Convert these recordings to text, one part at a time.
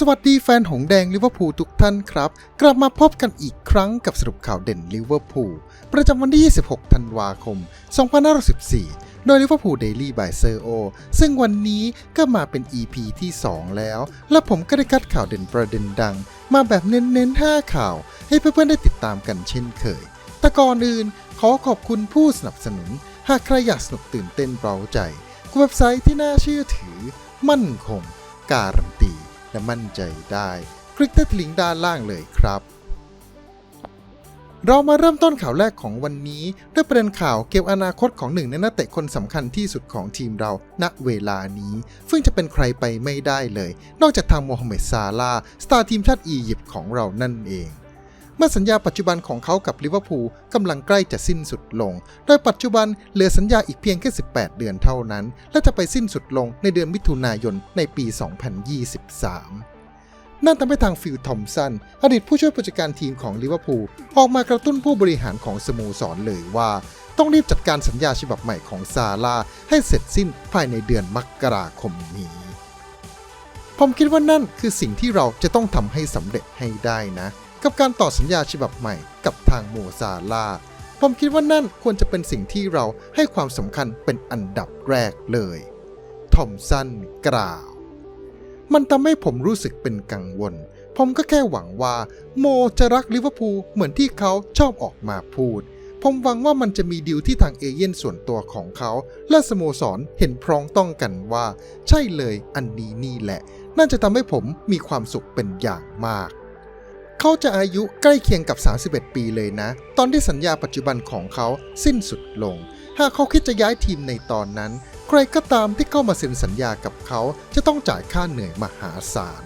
สวัสดีแฟนหงแดงลิเวอร์พูลทุกท่านครับ กลับมาพบกันอีกครั้งกับสรุปข่าวเด่นลิเวอร์พูลประจำวันที่ 26 ธันวาคม 2514 โดยลิเวอร์พูลเดลี่บายเซอร์โอซึ่งวันนี้ก็มาเป็น EP ที่ 2 แล้ว และผมก็ได้คัดข่าวเด่นประเด็นดัง มาแบบเน้นๆ 5 ข่าว ให้เพื่อนๆ ได้ติดตามกันเช่นเคย แต่ก่อนอื่นขอขอบคุณผู้สนับสนุน หากใครอยากสนุกตื่นเต้นเร้าใจเว็บไซต์ที่น่าเชื่อถือ มั่นคง การันตีะมั่นใจได้ คลิกที่ลิงก์ด้านล่างเลยครับ เรามาเริ่มต้นข่าวแรกของวันนี้ ด้วยประเด็นข่าวเกี่ยวอนาคตของหนึ่งในนักเตะคนสำคัญที่สุดของทีมเรา ณ เวลานี้ ซึ่งจะเป็นใครไปไม่ได้เลย นอกจากทางโมฮัมเหม็ดซาลาสตาร์ทีมชาติอียิปต์ของเรานั่นเอง เมื่อสัญญาปัจจุบันของเขากับลิเวอร์พูลกำลังใกล้จะสิ้นสุดลง โดยปัจจุบันเหลือสัญญาอีกเพียงแค่ 18 เดือนเท่านั้น และจะไปสิ้นสุดลงในเดือนมิถุนายนในปี 2023นั่นทำให้ทางฟิลทอมสัน อดีตผู้ช่วยผู้จัดการทีมของลิเวอร์พูลออกมากระตุ้นผู้บริหารของสโมสรเลยว่า ต้องรีบจัดการสัญญาฉบับใหม่ของซาร่าให้เสร็จสิ้นภายในเดือนมกราคมนี้ ผมคิดว่านั่นคือสิ่งที่เราจะต้องทำให้สำเร็จให้ได้นะ กับการต่อสัญญาฉบับใหม่กับทางโมซาลา ผมคิดว่านั่นควรจะเป็นสิ่งที่เราให้ความสำคัญเป็นอันดับแรกเลย ทอมสันกล่าว มันทำให้ผมรู้สึกเป็นกังวล ผมก็แค่หวังว่า โมจะรักลิเวอร์พูลเหมือนที่เขาชอบออกมาพูด ผมหวังว่ามันจะมีดีลที่ทางเอเย่นส่วนตัวของเขา และสโมสรเห็นพร้องต้องกันว่า ใช่เลยอันนี้นี่แหละ น่าจะทำให้ผมมีความสุขเป็นอย่างมาก เขาจะอายุใกล้เคียงกับ 31 ปีเลยนะ ตอนที่สัญญาปัจจุบันของเขาสิ้นสุดลง หากเขาคิดจะย้ายทีมในตอนนั้น ใครก็ตามที่เข้ามาเซ็นสัญญากับเขาจะต้องจ่ายค่าเหนื่อยมหาศาล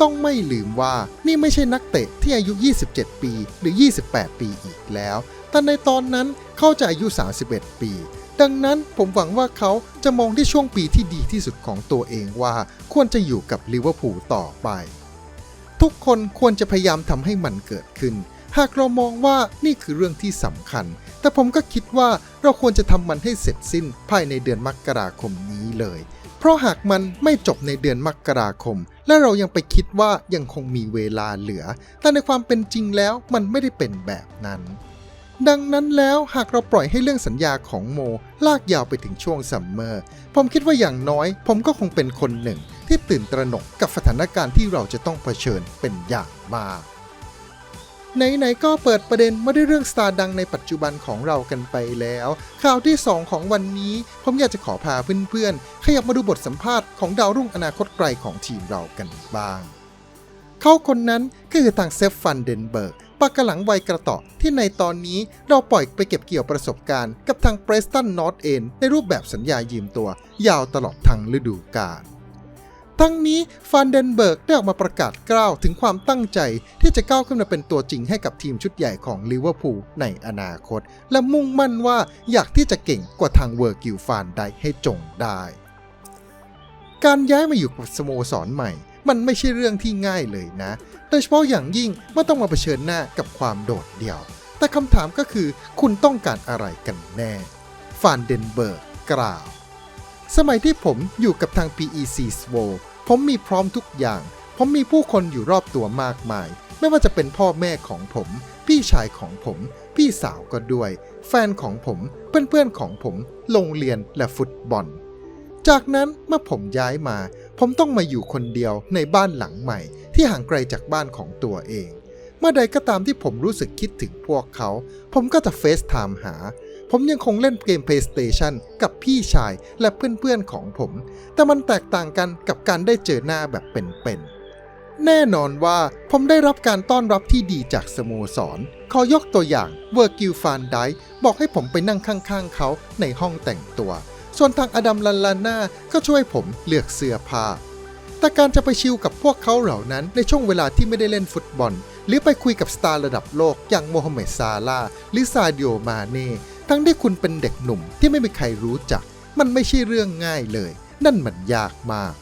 ต้องไม่ลืมว่านี่ไม่ใช่นักเตะที่อายุ 27 ปีหรือ 28 ปีอีกแล้ว แต่ในตอนนั้นเขาจะอายุ 31 ปีดังนั้นผมหวังว่าเขาจะมองที่ช่วงปีที่ดีที่สุดของตัวเองว่าควรจะอยู่กับลิเวอร์พูลต่อไป ทุกคนควรจะพยายามทำให้มันเกิดขึ้น หากเรามองว่านี่คือเรื่องที่สำคัญ แต่ผมก็คิดว่าเราควรจะทำมันให้เสร็จสิ้นภายในเดือนมกราคมนี้เลย เพราะหากมันไม่จบในเดือนมกราคม และเรายังไปคิดว่ายังคงมีเวลาเหลือ แต่ในความเป็นจริงแล้วมันไม่ได้เป็นแบบนั้นดังนั้นแล้วหากเราปล่อยให้เรื่องสัญญาของโม ลากยาวไปถึงช่วงซัมเมอร์ ผมคิดว่าอย่างน้อย ผมก็คงเป็นคนหนึ่ง ที่ตื่นตระหนกกับสถานการณ์ที่เราจะต้องเผชิญเป็นอย่างมากไหนๆก็เปิดประเด็นมาด้วยเรื่องสตาร์ดังในปัจจุบันของเรากันไปแล้ว ข่าวที่ 2 ของวันนี้ ผมอยากจะขอพาเพื่อนๆ ขยับมาดูบทสัมภาษณ์ของดาวรุ่งอนาคตไกลของทีมเรากันบ้าง เขาคนนั้นก็คือทางเซฟฟันเดนเบิร์กปากกระหลังวัยกระเต่อที่ในตอนนี้เราปล่อยไปเก็บเกี่ยวประสบการณ์กับทางเ r รสตันนอตเอนในรูปแบบสัญญายืมตัว ยาวตลอดทั้งฤดูกาล ทั้งนี้ฟันเดนเบิร์กได้ออกมาประกาศกล้าวถึงความตั้งใจที่จะก้าวขึ้นมาเป็นตัวจริงให้กับทีมชุดใหญ่ของลิเวอร์พูลในอนาคต และมุ่งมั่นว่าอยากที่จะเก่งกว่าทางเวอร์กิลฟานได้ให้จงได้ การย้ายมาอยู่กับสโมสรใหม่ มันไม่ใช่เรื่องที่ง่ายเลยนะ โดยเฉพาะอย่างยิ่งเมื่อต้องมาเผชิญหน้ากับความโดดเดี่ยว แต่คำถามก็คือคุณต้องการอะไรกันแน่ ฟานเดนเบิร์กกล่าว สมัยที่ผมอยู่กับทาง PEC s w o ผมมีพร้อมทุกอย่าง ผมมีผู้คนอยู่รอบตัวมากมาย ไม่ว่าจะเป็นพ่อแม่ของผม พี่ชายของผม พี่สาวก็ด้วย แฟนของผม เพื่อนๆของผม โรงเรียนและฟุตบอล จากนั้นเมื่อผมย้ายมา ผมต้องมาอยู่คนเดียวในบ้านหลังใหม่ ที่ห่างไกลจากบ้านของตัวเอง เมื่อใดก็ตามที่ผมรู้สึกคิดถึงพวกเขา ผมก็จะเฟซไทม์หา ผมยังคงเล่นเกม PlayStation กับพี่ชายและเพื่อนๆของผม แต่มันแตกต่างกันกับการได้เจอหน้าแบบเป็นๆ แน่นอนว่าผมได้รับการต้อนรับที่ดีจากสโมสร ขอยกตัวอย่างเวอร์กิลฟานไดบอกให้ผมไปนั่งข้างๆเขาในห้องแต่งตัว ส่วนทางอดัมลันลาน่าก็ช่วยผมเลือกเสื้อผ้าแต่การจะไปชิลกับพวกเขาเหล่านั้นในช่วงเวลาที่ไม่ได้เล่นฟุตบอล หรือไปคุยกับสตาร์ระดับโลกอย่างโมฮัมเหม็ดซาลาหรือซาดิโอมาเน่ ทั้งที่คุณเป็นเด็กหนุ่มที่ไม่มีใครรู้จัก มันไม่ใช่เรื่องง่ายเลย นั่นมันยากมาก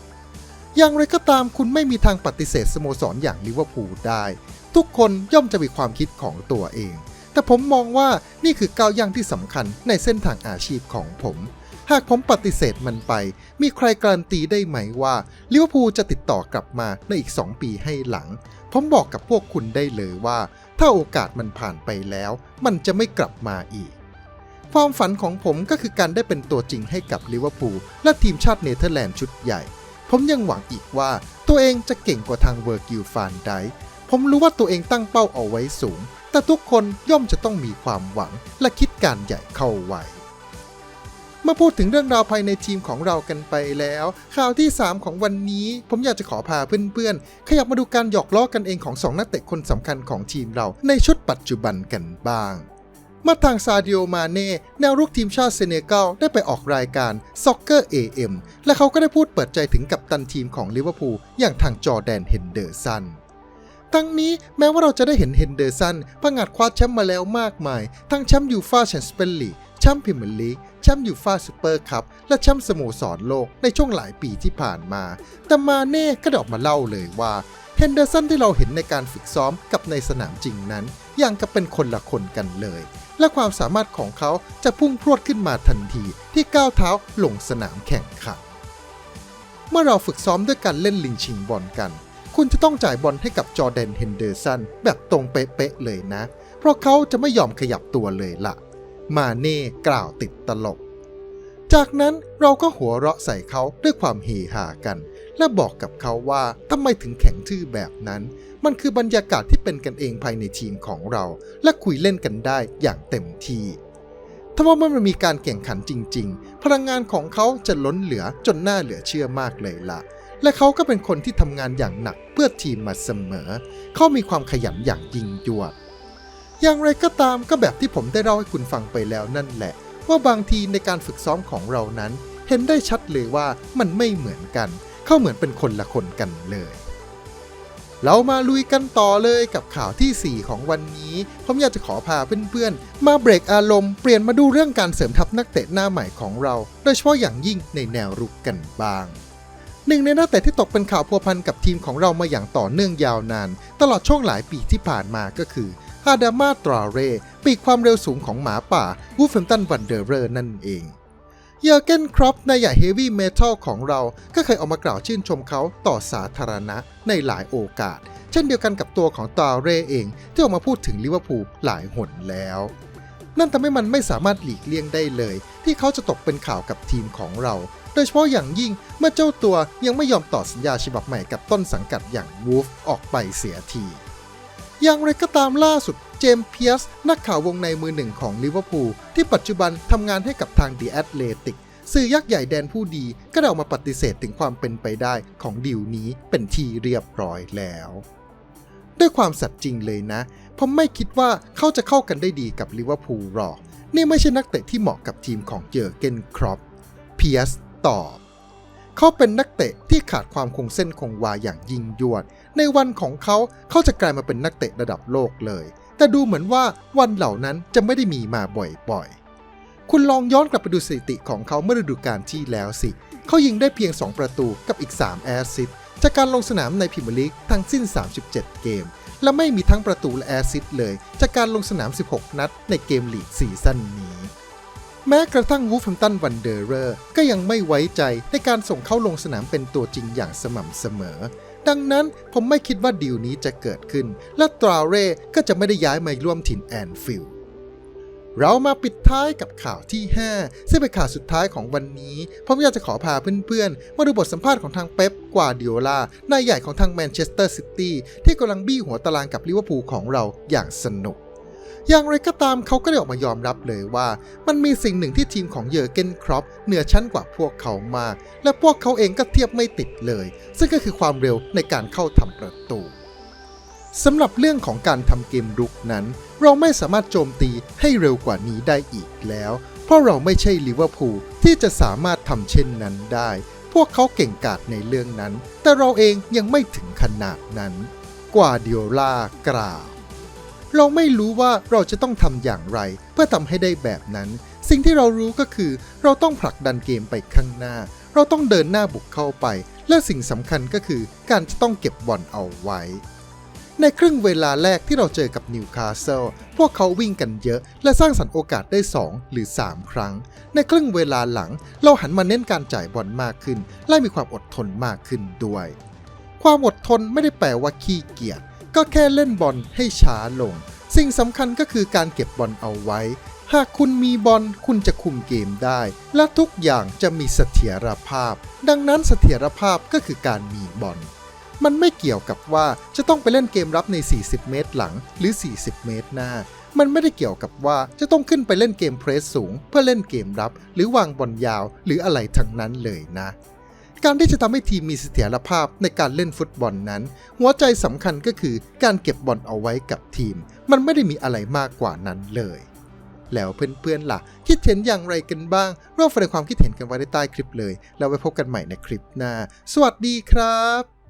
อย่างไรก็ตามคุณไม่มีทางปฏิเสธสโมสรอย่างลิเวอร์พูลได้ ทุกคนย่อมจะมีความคิดของตัวเอง แต่ผมมองว่านี่คือก้าวย่างที่สำคัญในเส้นทางอาชีพของผม หากผมปฏิเสธมันไป มีใครการันตีได้ไหมว่าลิเวอร์พูลจะติดต่อกลับมาในอีก 2 ปีให้หลัง ผมบอกกับพวกคุณได้เลยว่า ถ้าโอกาสมันผ่านไปแล้ว มันจะไม่กลับมาอีก ความฝันของผมก็คือการได้เป็นตัวจริงให้กับลิเวอร์พูลและทีมชาติเนเธอร์แลนด์ชุดใหญ่ ผมยังหวังอีกว่าตัวเองจะเก่งกว่าทางเวอร์กิลฟานไดผมรู้ว่าตัวเองตั้งเป้าเอาไว้สูง แต่ทุกคนย่อมจะต้องมีความหวังและคิดการใหญ่เข้าไว้มาพูดถึงเรื่องราวภายในทีมของเรากันไปแล้ว ข่าวที่ 3 ของวันนี้ ผมอยากจะขอพาเพื่อนๆ ขยับมาดูการหยอกล้อกันเองของ 2 นักเตะคนสำคัญของทีมเราในชุดปัจจุบันกันบ้าง มาทางซาดิโอมาเน่แนวรุกทีมชาติเซเนกัลได้ไปออกรายการ Soccer AM และเขาก็ได้พูดเปิดใจถึงกัปตันทีมของลิเวอร์พูลอย่างทางจอแดนเฮนเดอร์สันทั้งนี้แม้ว่าเราจะได้เห็นเฮนเดอร์สันประงาดคว้าแชมป์มาแล้วมากมาย ทั้งแชมป์ยูฟ่าแชมเปี้ยนลีกแชมป์พรีเมียร์ลีกแชมป์ยูฟ่าซูเปอร์คัพและแชมป์สโมสรโลกในช่วงหลายปีที่ผ่านมา แต่มาเน่ก็ได้ออกมาเล่าเลยว่าเฮนเดอร์สันที่เราเห็นในการฝึกซ้อมกับในสนามจริงนั้น อย่างกับเป็นคนละคนกันเลย และความสามารถของเขาจะพุ่งพรวดขึ้นมาทันทีที่ก้าวเท้าลงสนามแข่งขัน เมื่อเราฝึกซ้อมด้วยการเล่นลิงชิงบอลกัน คุณจะต้องจ่ายบอลให้กับจอแดนเฮนเดอร์สันแบบตรงเป๊ะๆเลยนะ เพราะเขาจะไม่ยอมขยับตัวเลยล่ะ มาเน่กล่าวติดตลก จากนั้นเราก็หัวเราะใส่เขาด้วยความเฮฮากัน และบอกกับเขาว่าทำไมถึงแข็งทื่อแบบนั้น มันคือบรรยากาศที่เป็นกันเองภายในทีมของเรา และคุยเล่นกันได้อย่างเต็มที่ถ้าว่าเมื่อมันมีการแข่งขันจริง ๆ พลังงานของเขาจะล้นเหลือจนน่าเหลือเชื่อมากเลยล่ะ และเขาก็เป็นคนที่ทำงานอย่างหนักเพื่อทีมมาเสมอ เขามีความขยันอย่างยิ่งยวดอย่างไรก็ตามก็แบบที่ผมได้เล่าให้คุณฟังไปแล้วนั่นแหละ ว่าบางทีในการฝึกซ้อมของเรานั้น เห็นได้ชัดเลยว่ามันไม่เหมือนกัน เขาเหมือนเป็นคนละคนกันเลย เรามาลุยกันต่อเลยกับข่าวทีสี่ 4 ของวันนี้ ผมอยากจะขอพาเพื่อนๆ มาเบรกอารมณ์เปลี่ยนมาดูเรื่องการเสริมทัพนักเตะหน้าใหม่ของเรา โดยเฉพาะอย่างยิ่งในแนวรุกกันบ้างหนึ่งในนักเตะที่ตกเป็นข่าวพัวพันกับทีมของเรามาอย่างต่อเนื่องยาวนาน ตลอดช่วงหลายปีที่ผ่านมาก็คือฮาดามาตราเร ปีกความเร็วสูงของหมาป่าวูฟเฟมตันวันเดอร์เรอร์นั่นเอง เยอร์เกนครอปนายใหญ่เฮฟวี่เมทัลของเรา ก็เคยออกมากล่าวชื่นชมเขาต่อสาธารณะในหลายโอกาส เช่นเดียวกันกับตัวของตาเร่เอง ที่ออกมาพูดถึงลิเวอร์พูลหลายหนแล้ว นั่นทำให้มันไม่สามารถหลีกเลี่ยงได้เลย ที่เขาจะตกเป็นข่าวกับทีมของเรา โดยเฉพาะอย่างยิ่งเมื่อเจ้าตัวยังไม่ยอมต่อสัญญาฉบับใหม่กับต้นสังกัดอย่างวูฟออกไปเสียทีอย่างไรก็ตามล่าสุด เจมส์เพียสนักข่าววงในมือหนึ่งของลิเวอร์พูลที่ปัจจุบันทำงานให้กับทางดีแอตเลติกสื่อยักษ์ใหญ่แดนผู้ดีก็ได้ออกมาปฏิเสธถึงความเป็นไปได้ของดีลนี้เป็นทีเรียบร้อยแล้ว ด้วยความสัตย์จริงเลยนะ ผมไม่คิดว่าเขาจะเข้ากันได้ดีกับลิเวอร์พูลหรอก นี่ไม่ใช่นักเตะที่เหมาะกับทีมของเจอเกนครอปเพียสตอบเขาเป็นนักเตะที่ขาดความคงเส้นคงวาอย่างยิ่งยวด ในวันของเขาเขาจะกลายมาเป็นนักเตะระดับโลกเลย แต่ดูเหมือนว่าวันเหล่านั้นจะไม่ได้มีมาบ่อยๆ คุณลองย้อนกลับไปดูสถิติของเขาเมื่อฤดูกาลที่แล้วสิ เขายิงได้เพียง 2 ประตูกับอีก 3 แอสซิสต์จากการลงสนามในพรีเมียร์ลีกทั้งสิ้น 37 เกม และไม่มีทั้งประตูและแอสซิสต์เลย จากการลงสนาม 16 นัดในเกมลีกซีซั่นนี้ แม้กระทั่งวูฟแฮมตันวันเดอร์เรอร์ก็ยังไม่ไว้ใจในการส่งเข้าลงสนามเป็นตัวจริงอย่างสม่ำเสมอ ดังนั้นผมไม่คิดว่าดีลนี้จะเกิดขึ้น และตราเร่ก็จะไม่ได้ย้ายมาร่วมถิ่นแอนฟิลด์เรามาปิดท้ายกับข่าวที่ 5 ซึ่งเป็นข่าวสุดท้ายของวันนี้ ผมอยากจะขอพาเพื่อนๆ มาดูบทสัมภาษณ์ของทางเป๊ปกวาดิโอลานายใหญ่ของทางแมนเชสเตอร์ซิตี้ที่กำลังบี้หัวตารางกับลิเวอร์พูลของเราอย่างสนุก อย่างไรก็ตามเขาก็ได้ออกมายอมรับเลยว่า มันมีสิ่งหนึ่งที่ทีมของเยอร์เกนครอปเหนือชั้นกว่าพวกเขามาก และพวกเขาเองก็เทียบไม่ติดเลย ซึ่งก็คือความเร็วในการเข้าทำประตูสำหรับเรื่องของการทำเกมรุกนั้น เราไม่สามารถโจมตีให้เร็วกว่านี้ได้อีกแล้ว เพราะเราไม่ใช่ลิเวอร์พูลที่จะสามารถทำเช่นนั้นได้ พวกเขาเก่งกาจในเรื่องนั้น แต่เราเองยังไม่ถึงขนาดนั้น กว่าเดิโอลากล่าว เราไม่รู้ว่าเราจะต้องทำอย่างไร เพื่อทำให้ได้แบบนั้น สิ่งที่เรารู้ก็คือ เราต้องผลักดันเกมไปข้างหน้า เราต้องเดินหน้าบุกเข้าไป และสิ่งสำคัญก็คือการจะต้องเก็บบอลเอาไว้ ในครึ่งเวลาแรกที่เราเจอกับนิวคาสเซิลพวกเขาวิ่งกันเยอะ และสร้างสรรค์โอกาสได้ 2 หรือ 3 ครั้ง ในครึ่งเวลาหลัง เราหันมาเน้นการจ่ายบอลมากขึ้น และมีความอดทนมากขึ้นด้วย ความอดทนไม่ได้แปลว่าขี้เกียจ ก็แค่เล่นบอลให้ช้าลง สิ่งสำคัญก็คือการเก็บบอลเอาไว้ หากคุณมีบอลคุณจะคุมเกมได้ และทุกอย่างจะมีเสถียรภาพ ดังนั้นเสถียรภาพก็คือการมีบอลมันไม่เกี่ยวกับว่าจะต้องไปเล่นเกมรับใน 40 เมตรหลังหรือ 40 เมตรหน้า มันไม่ได้เกี่ยวกับว่าจะต้องขึ้นไปเล่นเกมเพรสสูง เพื่อเล่นเกมรับ หรือวางบอลยาวหรืออะไรทั้งนั้นเลยนะ การที่จะทำให้ทีมมีเสถียรภาพในการเล่นฟุตบอลนั้น หัวใจสำคัญก็คือการเก็บบอลเอาไว้กับทีม มันไม่ได้มีอะไรมากกว่านั้นเลย แล้วเพื่อนๆล่ะ คิดเห็นอย่างไรกันบ้างร่วมแสดงความคิดเห็นกันไว้ในใต้คลิปเลย แล้วไว้พบกันใหม่ในคลิปหน้า สวัสดีครับ